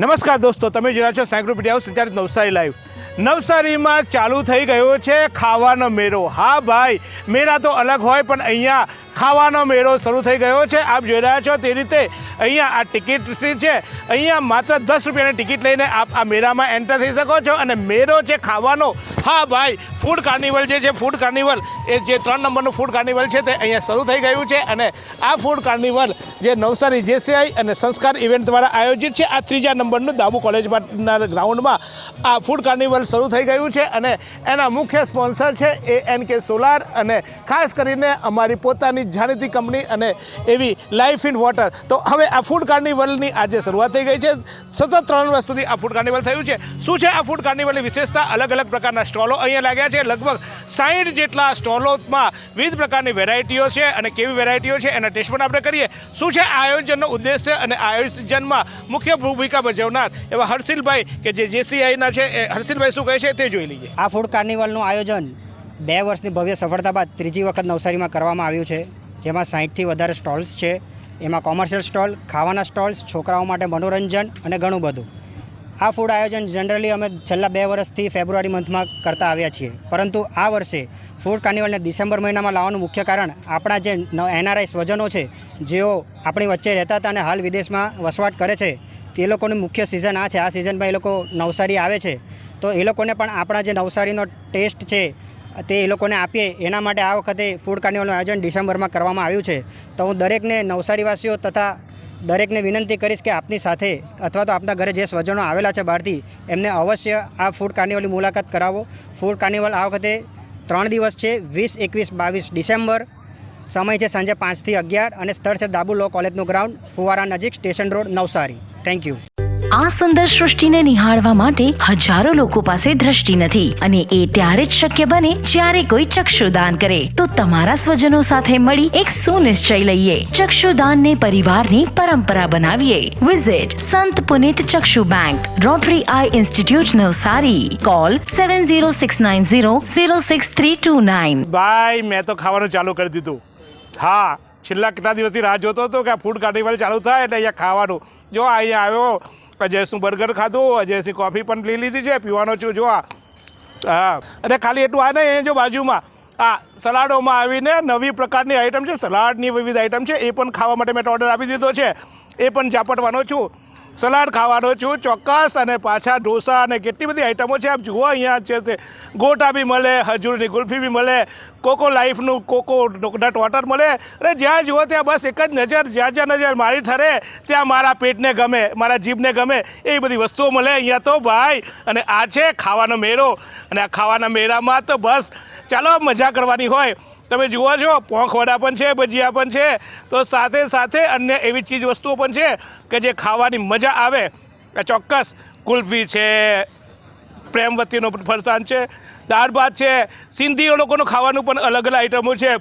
નમસ્કાર દોસ્તો, તમે જોયા છો સાયક્લોપીડિયા સંચાલિત નવસારી લાઈવ. નવસારીમાં ચાલુ થઈ ગયો છે ખાવાનો મેળો. હા ભાઈ, મેળા તો અલગ હોય, પણ અહીંયા ખાવાનો મેળો શરૂ થઈ ગયો છે. આપ જોઈ રહ્યા છો તે રીતે અહીંયા આ ટિકિટ છે. અહીંયા માત્ર દસ રૂપિયાની ટિકિટ લઈને આપ આ મેળામાં એન્ટર થઈ શકો છો. અને મેળો છે ખાવાનો, હા ભાઈ ફૂડ કાર્નિવલ જે છે ફૂડ કાર્નિવલ એ જે ત્રણ નંબરનું ફૂડ કાર્નિવલ છે તે અહીંયા શરૂ થઈ ગયું છે. અને આ ફૂડ કાર્નિવલ જે નવસારી જેસીઆઈ અને સંસ્કાર ઇવેન્ટ દ્વારા આયોજિત છે. આ ત્રીજા નંબરનું દાબુ કોલેજના ગ્રાઉન્ડમાં આ ફૂડ કાર્નિવલ શરૂ થઈ ગયું છે. અને એના મુખ્ય સ્પોન્સર છે એ એન કે સોલાર અને ખાસ કરીને અમારી પોતાની જાણીતી કંપની અને એવી લાઈફ ઇન વોટર તો હવે આ ફૂડ કાર્નિવલની આજે શરૂઆત થઈ ગઈ છે. સતત ત્રણ વર્ષ સુધી આ ફૂડ કાર્નિવલ થયું છે. શું છે આ ફૂડ કાર્નિવલની વિશેષતા? અલગ અલગ પ્રકારના સ્ટોલો અહીંયા લાગ્યા છે. લગભગ સાઈઠ જેટલા સ્ટોલોમાં વિવિધ પ્રકારની વેરાયટીઓ છે અને કેવી વેરાયટીઓ છે એના ટેસ્ટ પણ આપણે કરીએ. શું છે આયોજનનો ઉદ્દેશ્ય અને આયોજનમાં મુખ્ય ભૂમિકા ભજવનાર એવા હર્ષિલભાઈ કે જે જેસીઆઈના છે. એ હર્ષિલભાઈ શું કહે છે તે જોઈ લઈએ. આ ફૂડ કાર્નિવલનું આયોજન બે વર્ષની ભવ્ય સફળતા બાદ ત્રીજી વખત નવસારીમાં કરવામાં આવ્યું છે, જેમાં સાહીઠથી વધારે સ્ટોલ્સ છે. એમાં કોમર્શિયલ સ્ટોલ, ખાવાના સ્ટોલ્સ, છોકરાઓ માટે મનોરંજન અને ઘણું બધું. આ ફૂડ આયોજન જનરલી અમે છેલ્લા બે વર્ષથી ફેબ્રુઆરી મંથમાં કરતા આવ્યા છીએ. પરંતુ આ વર્ષે ફૂડ કાર્નિવલને ડિસેમ્બર મહિનામાં લાવવાનું મુખ્ય કારણ આપણા જે એનઆરઆઈ સ્વજનો છે, જેઓ આપણી વચ્ચે રહેતા હતા અને હાલ વિદેશમાં વસવાટ કરે છે, તે લોકોની મુખ્ય સિઝન આ છે. આ સિઝનમાં એ લોકો નવસારી આવે છે. તો એ લોકોને પણ આપણા જે નવસારીનો ટેસ્ટ છે તે એ લોકોને આપીએ, એના માટે આ વખતે ફૂડ કાર્નિવલનું આયોજન ડિસેમ્બરમાં કરવામાં આવ્યું છે. તો હું દરેકને નવસારીવાસીઓ તથા દરેકને વિનંતી કરીશ કે આપની સાથે અથવા તો આપના ઘરે જે સ્વજનો આવેલા છે બહારથી, એમને અવશ્ય આ ફૂડ કાર્નિવલની મુલાકાત કરાવો. ફૂડ કાર્નિવલ આ વખતે ત્રણ દિવસ છે, વીસ, એકવીસ, બાવીસ ડિસેમ્બર. સમય છે સાંજે પાંચથી અગિયાર અને સ્થળ છે દાબુ લો કોલેજનું ગ્રાઉન્ડ, ફુવારા નજીક station road, Navsari. Thank you આ સુંદર સૃષ્ટિને નિહાળવા માટે હજારો લોકો પાસે દ્રષ્ટિ નથી અને એ ત્યારે જ શક્ય બને જ્યારે કોઈ ચક્ષુદાન કરે. તો તમારા સ્વજનો સાથે મળી એક સુનિશ્ચય લઈએ. ચક્ષુદાનને પરિવારની પરંપરા બનાવીએ. Visit Sant Punit Chakshu bank Rotary eye institute Navsari. Call seven zero six nine zero zero six three two nine ભાઈ, મેં તો ખાવાનું ચાલુ કરી દીધું. હા, છેલ્લા કેટલા દિવસથી રાહ જોતો હતો કે આ ફૂડ કાર્નિવલ ચાલુ થાય એટલે અહીંયા ખાવાનું. જો અહીંયા આવ્યો અજયસિંહ બર્ગર ખાધું? અજયસી કોફી પણ લઈ લીધી છે, પીવાનો છું જો આ હા. અને ખાલી એટલું આ નહીં જો બાજુમાં. આ સલાડોમાં આવીને નવી પ્રકારની આઈટમ છે, સલાડની વિવિધ આઈટમ છે, એ પણ ખાવા માટે મેં ઓર્ડર આપી દીધો છે. એ પણ ઝાપટવાનો છું. સલાડ ખાવાનો છું, ચોક્કસ. અને પાછા ઢોસા અને કેટલી બધી આઈટમો છે, આપ જુઓ અહીંયા છે તે ગોટા બી મળે, હજુરની ગુલ્ફી બી મળે, કોકો લાઈફનું કોકો નટ વોટર મળે. અને જ્યાં જુઓ ત્યાં બસ એક જ નજર, જ્યાં જ્યાં નજર મારી ઠરે, ત્યાં મારા પેટને ગમે, મારા જીભને ગમે એ બધી વસ્તુઓ મળે અહીંયા તો ભાઈ. અને આ છે ખાવાનો મેળો. અને આ ખાવાના મેળામાં તો બસ, ચાલો મજા કરવાની હોય. તમે જુઓ છો પોંખ વડા પણ છે, ભજીયા પણ છે, તો સાથે સાથે અન્ય એવી ચીજ વસ્તુઓ પણ છે કે જે ખાવાની મજા આવે. એ ચોક્કસ કુલ્ફી છે, પ્રેમવતીનો ફરસાણ છે, દાળ ભાત છે સિંધીઓ લોકોનું ખાવાનું પણ અલગ અલગ આઈટમો છે.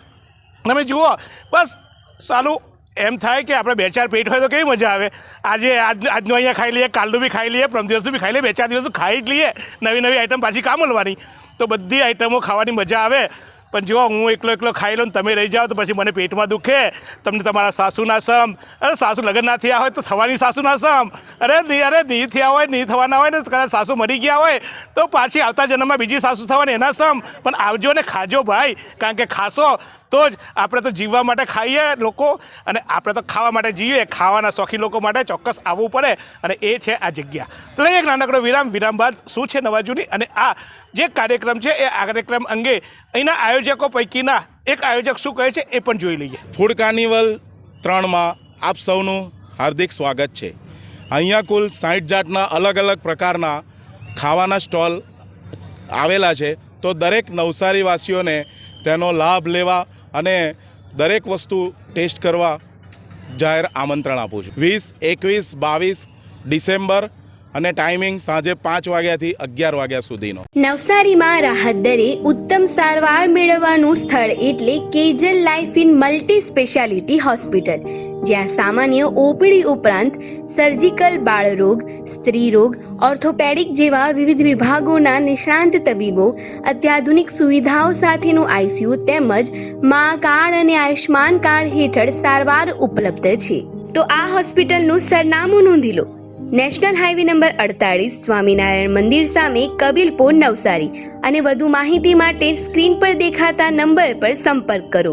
તમે જુઓ, બસ સાલું એમ થાય કે આપણે બે ચાર પેટ હોય તો કેવી મજા આવે. આજે આજ, આજનું અહીંયા ખાઈ લઈએ, કાલનું બી ખાઈ લઈએ, પ્રમ દિવસનું બી ખાઈ લઈએ, બે ચાર દિવસનું ખાઈ જ લઈએ, નવી નવી આઈટમ પાછી કામ મળવાની. તો બધી આઈટમો ખાવાની મજા આવે. પણ જો હું એકલો એકલો ખાઈ લઉં તમે રહી જાઓ તો પછી મને પેટમાં દુખે. તમને તમારા સાસુના સમ. અરે, સાસુ લગ્ન ના થયા હોય તો થવાની સાસુના સમ. અરે નહીં અરે નહીં થયા હોય નહીં થવાના હોય ને કદાચ સાસુ મરી ગયા હોય, તો પાછી આવતા જન્મમાં બીજી સાસુ થવાની એના સમ. પણ આવજો ને ખાજો ભાઈ, કારણ કે ખાશો તો જ આપણે તો જીવવા માટે ખાઈએ લોકો, અને આપણે તો ખાવા માટે જીવીએ, ખાવાના શોખીન લોકો માટે ચોક્કસ આવવું પડે, અને એ છે આ જગ્યા. તો એક નાનકડો વિરામ. વિરામ બાદ શું છે નવાજૂની? અને આ જે કાર્યક્રમ છે, એ કાર્યક્રમ અંગે અહીંના આયોજકો પૈકીના એક આયોજક શું કહે છે એ પણ જોઈ લઈએ. ફૂડ કાર્નિવલ ત્રણમાં આપ સૌનું હાર્દિક સ્વાગત છે. અહીંયા કુલ સાઠ જાતના અલગ અલગ પ્રકારના ખાવાના સ્ટોલ આવેલા છે. તો દરેક નવસારીવાસીઓને તેનો લાભ લેવા અને દરેક વસ્તુ ટેસ્ટ કરવા જાહેર આમંત્રણ આપું છું. વીસ, એકવીસ, બાવીસ ડિસેમ્બર અને ટાઈમિંગ સાંજે પાંચ વાગ્યાથી અગિયાર વાગ્યા સુધીનો. નવસારીમાં રાહત દરે ઉત્તમ સારવાર મેળવવાનું સ્થળ એટલે Kejal life in multi speciality hospital, જ્યાં સામાન્ય ઓપીડી ઉપરાંત સર્જિકલ બાળરોગ, સ્ત્રીરોગ, ઓર્થોપેડિક જેવા વિવિધ વિભાગોના નિષ્ણાંત તબીબો, અત્યાધુનિક સુવિધાઓ સાથેનું આઈસીયુ તેમજ મા કાર્ડ અને આયુષ્માન કાર્ડ હેઠળ સારવાર ઉપલબ્ધ છે. તો આ હોસ્પિટલનું સરનામું નોંધી લો. નેશનલ હાઈવે નંબર અડતાળીસ સ્વામિનારાયણ મંદિર સામે કબીલપુર નવસારી અને વધુ માહિતી માટે સ્ક્રીન પર દેખાતા નંબર પર સંપર્ક કરો.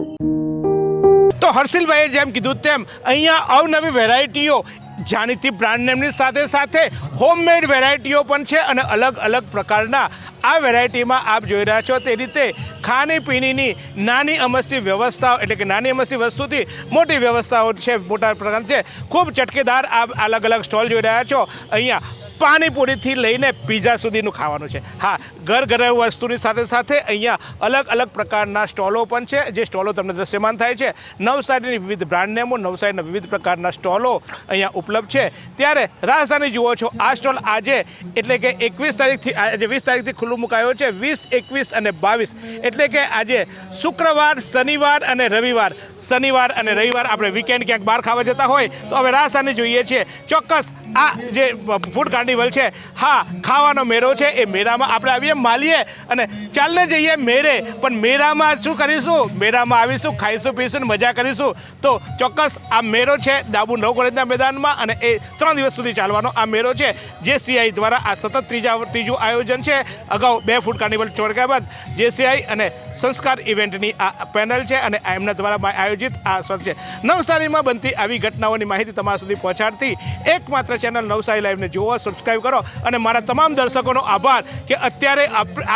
તો હર્ષિલભાઈએ જેમ કીધું તેમ અહીંયા અવનવી વેરાયટીઓ જાણીતી બ્રાન્ડ નેમની સાથે સાથે હોમમેડ વેરાયટીઓ પણ છે અને અલગ અલગ પ્રકારના આ વેરાયટીમાં આપ જોઈ રહ્યા છો તે રીતે ખાણીપીણીની નાની અમસ્તી વ્યવસ્થાઓ એટલે કે નાની અમસ્તી વસ્તુથી મોટી વ્યવસ્થાઓ છે, મોટા પ્રકાર છે. ખૂબ ચટકેદાર આપ અલગ અલગ સ્ટોલ જોઈ રહ્યા છો. અહીંયા પાણીપુરીથી લઈને પીઝા સુધીનું ખાવાનું છે. હા ઘર ઘરે વસ્તુની સાથે સાથે અહીંયા અલગ અલગ પ્રકારના સ્ટોલો પણ છે, જે સ્ટોલો તમને દ્રશ્યમાન થાય છે. નવસારીની વિવિધ બ્રાન્ડ નેમો, નવસારીના વિવિધ પ્રકારના સ્ટોલો અહીંયા ઉપલબ્ધ છે. ત્યારે રાજધાની જુઓ છો, આ સ્ટોલ આજે એટલે કે એકવીસ તારીખથી, આજે વીસ તારીખથી ખુલ્લું મુકાયો છે, વીસ, એકવીસ અને બાવીસ. એટલે કે આજે શુક્રવાર, શનિવાર અને રવિવાર. શનિવાર અને રવિવાર આપણે વીકેન્ડ ક્યાંક બહાર ખાવા જતા હોય, તો હવે રાજધાની જોઈએ છીએ ચોક્કસ આ જે ફૂડ કાર્નિવલ છે. હા, ખાવાનો મેળો છે. એ મેળામાં આપણે આવીએ, માલીએ અને ચાલને જઈએ મેળે. પણ મેળામાં શું કરીશું? મેળામાં આવીશું, ખાઈશું, પીશું મજા કરીશું. તો ચોક્કસ આ મેળો છે દાબુ નવ કોલેજના મેદાનમાં અને એ ત્રણ દિવસ સુધી ચાલવાનો આ મેળો છે. જે સીઆઈ દ્વારા આ સતત ત્રીજા ત્રીજું આયોજન છે. અગાઉ બે ફૂડ કાર્નિવલ ચોડક્યા બાદ જેસીઆઈ અને સંસ્કાર ઇવેન્ટની આ પેનલ છે અને એમના દ્વારા આયોજિત આ સર છે. નવસારીમાં બનતી આવી ઘટનાઓની માહિતી તમારા સુધી પહોંચાડતી એકમાત્ર ચેનલ નવસારી લાઈવને જુઓ. સબસ્ક્રાઈબ કરો અને મારા તમામ દર્શકોનો આભાર કે અત્યારે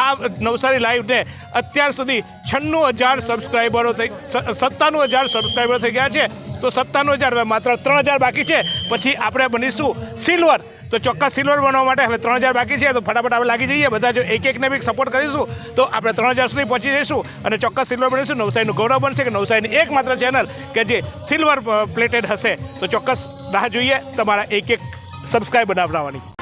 આ નવસારી લાઈવને અત્યાર સુધી છન્નું હજાર સબસ્ક્રાઈબરો થઈ સત્તાણું હજાર સબસ્ક્રાઈબરો થઈ ગયા છે. તો સત્તાણું હજાર માત્ર ત્રણ હજાર બાકી છે. પછી આપણે બનીશું સિલ્વર. તો ચોક્કસ સિલ્વર બનવા માટે હવે ત્રણ હજાર બાકી છે. તો ફટાફટ આપણે લાગી જઈએ. બધા જો એક એકને બી સપોર્ટ કરીશું, તો આપણે ત્રણ હજાર સુધી પહોંચી જઈશું અને ચોક્કસ સિલ્વર બનીશું. નવસારીનું ગૌરવ બનશે કે નવસારીની એકમાત્ર ચેનલ કે જે સિલ્વર પ્લેટેડ હશે. તો ચોક્કસ રાહ જોઈએ તમારા એક એક સબસ્ક્રાઈબ બનાવવાની